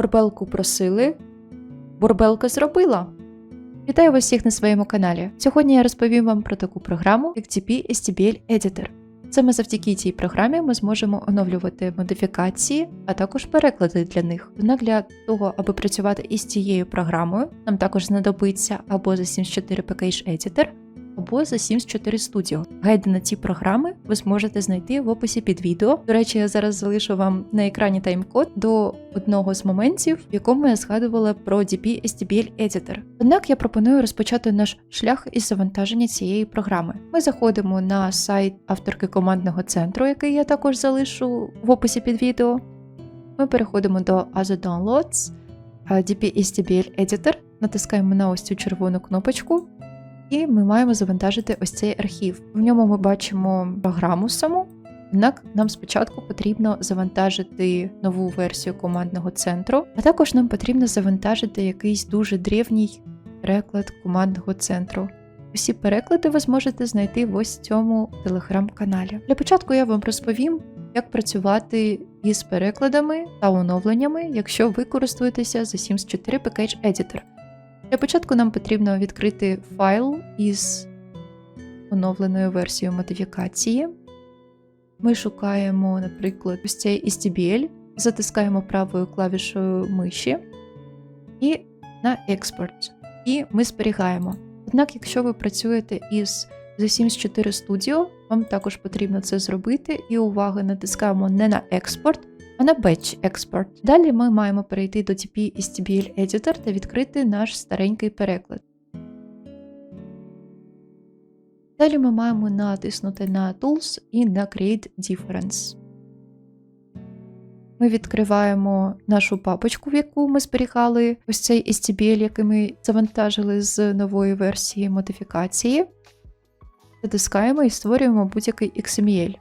Бурбелку просили, бурбелка зробила. Вітаю вас всіх на своєму каналі. Сьогодні я розповім вам про таку програму, як TP STBL Editor. Саме завдяки цій програмі ми зможемо оновлювати модифікації, а також переклади для них. Однак для того, аби працювати із цією програмою, нам також знадобиться або за Sims 4 Package Editor, або за Sims 4 Studio. Гайди на ці програми ви зможете знайти в описі під відео. До речі, я зараз залишу вам на екрані тайм-код до одного з моментів, в якому я згадувала про DP STBL Editor. Однак я пропоную розпочати наш шлях із завантаження цієї програми. Ми заходимо на сайт авторки командного центру, який я також залишу в описі під відео. Ми переходимо до Other Downloads, DP STBL Editor, натискаємо на ось цю червону кнопочку. І ми маємо завантажити ось цей архів. В ньому ми бачимо програму саму. Однак нам спочатку потрібно завантажити нову версію командного центру, а також нам потрібно завантажити якийсь дуже древній переклад командного центру. Усі переклади ви зможете знайти в ось цьому телеграм-каналі. Для початку я вам розповім, як працювати із перекладами та оновленнями, якщо ви користуєтеся The Sims 4 Package Editor. Для початку нам потрібно відкрити файл із оновленою версією модифікації. Ми шукаємо, наприклад, ось цей STBL, затискаємо правою клавішою миші і на експорт. І ми зберігаємо. Однак, якщо ви працюєте із The Sims 4 Studio, вам також потрібно це зробити. І увага, натискаємо не на експорт, на Batch Export. Далі ми маємо перейти до TP STBL Editor та відкрити наш старенький переклад. Далі ми маємо натиснути на Tools і на Create Difference. Ми відкриваємо нашу папочку, в яку ми зберігали ось цей STBL, який ми завантажили з нової версії модифікації. Затискаємо і створюємо будь-який XML.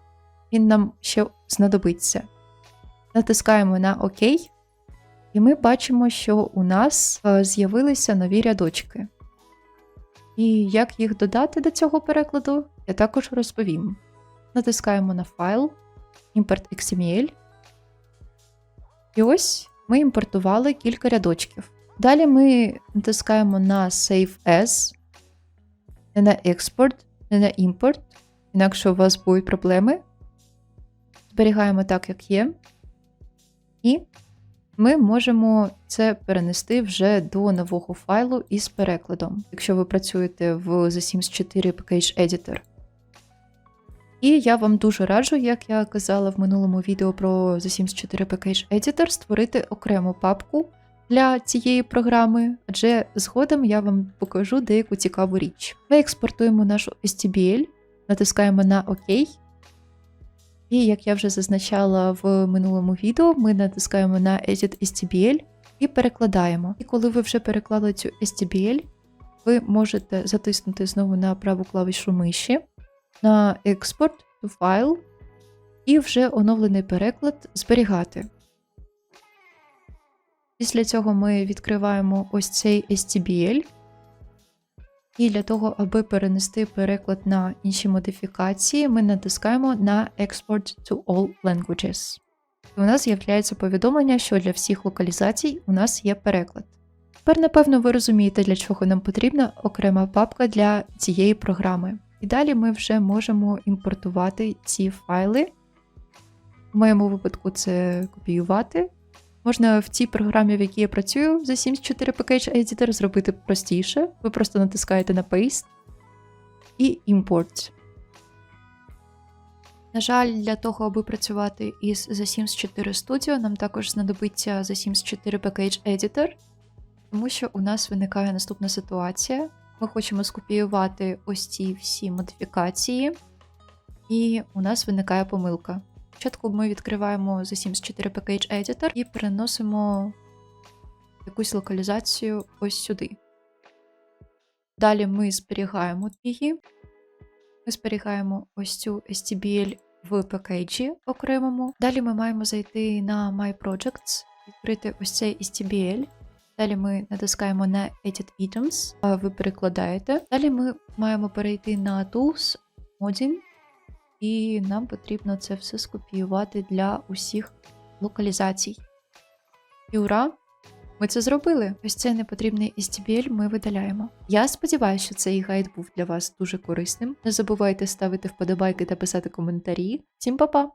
Він нам ще знадобиться натискаємо на ОК, і ми бачимо, що у нас е, з'явилися нові рядочки. І як їх додати до цього перекладу, я також розповім. Натискаємо на файл, імпорт XML. І ось ми імпортували кілька рядочків. Далі ми натискаємо на Save As, не на експорт, не на імпорт, інакше у вас будуть проблеми. Зберігаємо так, як є. І ми можемо це перенести вже до нового файлу із перекладом, якщо ви працюєте в The Sims 4 Package Editor. І я вам дуже раджу, як я казала в минулому відео про The Sims 4 Package Editor, створити окрему папку для цієї програми, адже згодом я вам покажу деяку цікаву річ. Ми експортуємо нашу STBL, натискаємо на ОК. І як я вже зазначала в минулому відео, ми натискаємо на Edit STBL і перекладаємо. І коли ви вже переклали цю STBL, ви можете затиснути знову на праву клавішу миші, на Export to File і вже оновлений переклад зберігати. Після цього ми відкриваємо ось цей STBL. І для того, аби перенести переклад на інші модифікації, ми натискаємо на Export to All Languages. І у нас з'являється повідомлення, що для всіх локалізацій у нас є переклад. Тепер, напевно, ви розумієте, для чого нам потрібна окрема папка для цієї програми. І далі ми вже можемо імпортувати ці файли. В моєму випадку це копіювати. Можна в цій програмі, в якій я працюю, за Sims 4 Package Editor зробити простіше. Ви просто натискаєте на Paste і Import. На жаль, для того, аби працювати із The Sims 4 Studio, нам також знадобиться The Sims 4 Package Editor, тому що у нас виникає наступна ситуація. Ми хочемо скопіювати ось ці всі модифікації, і у нас виникає помилка. Спочатку ми відкриваємо The Sims 4 Package Editor і переносимо якусь локалізацію ось сюди. Далі ми зберігаємо її. Ми зберігаємо ось цю STBL в пакеджі окремому. Далі ми маємо зайти на My Projects, відкрити ось цей STBL. Далі ми натискаємо на Edit Items, ви перекладаєте. Далі ми маємо перейти на Tools, Modding, і нам потрібно це все скопіювати для усіх локалізацій. І ура! Ми це зробили. Ось цей непотрібний STBL ми видаляємо. Я сподіваюся, що цей гайд був для вас дуже корисним. Не забувайте ставити вподобайки та писати коментарі. Всім па-па!